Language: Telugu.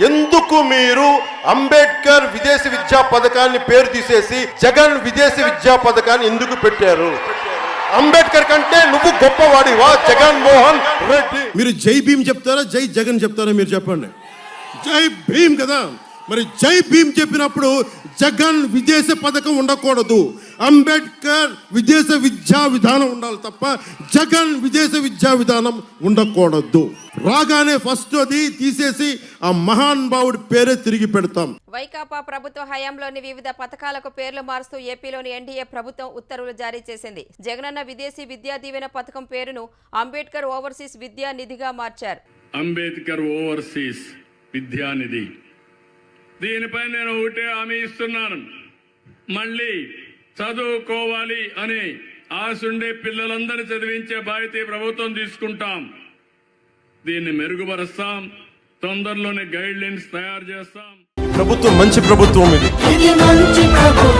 ఎందుకు మీరు అంబేద్కర్ విదేశీ విద్యా పథకాన్ని పేరు తీసేసి జగన్ విదేశీ విద్యా పథకాన్ని ఎందుకు పెట్టారు? అంబేద్కర్ కంటే నువ్వు గొప్పవాడివా జగన్ మోహన్ రెడ్డి? మీరు జై భీమ్ చెప్తారా జై జగన్ చెప్తారా మీరు చెప్పండి? జై భీమ్ కదా. మరి జై భీమ్ చెప్పినప్పుడు జగన్ విదేశ పథకం ఉండకూడదు. అంబేద్కర్ విదేశ విద్యా విధానం ఉండాలి తప్ప జగన్ విదేశ విద్యా విధానం ఉండకూడదు. రాగానే ఫస్ట్ అది తీసేసి ఆ మహాన్ భావుడి పేరే తిరిగి పెడతాం. వైకాపా ప్రభుత్వ హయాంలోని వివిధ పథకాలకు పేర్లు మారుస్తూ ఏపీలోని ఎన్డీఏ ప్రభుత్వం ఉత్తర్వులు జారీ చేసింది. జగనన్న విదేశీ విద్యా దీవెన పథకం పేరును అంబేద్కర్ ఓవర్సీస్ విద్యా నిధిగా మార్చారు. అంబేద్కర్ ఓవర్సీస్ విద్యానిధి దీనిపై నేను ఒకటే హామీ ఇస్తున్నాను. మళ్ళీ చదువుకోవాలి అని ఆశుండే పిల్లలందరినీ చదివించే బాధ్యత ప్రభుత్వం తీసుకుంటాం. దీన్ని మెరుగుపరుస్తాం. తొందరలోనే గైడ్ లైన్స్ తయారు చేస్తాం. ప్రభుత్వం మంచి ప్రభుత్వం ఇది. ఇది మంచి ప్రభుత్వం.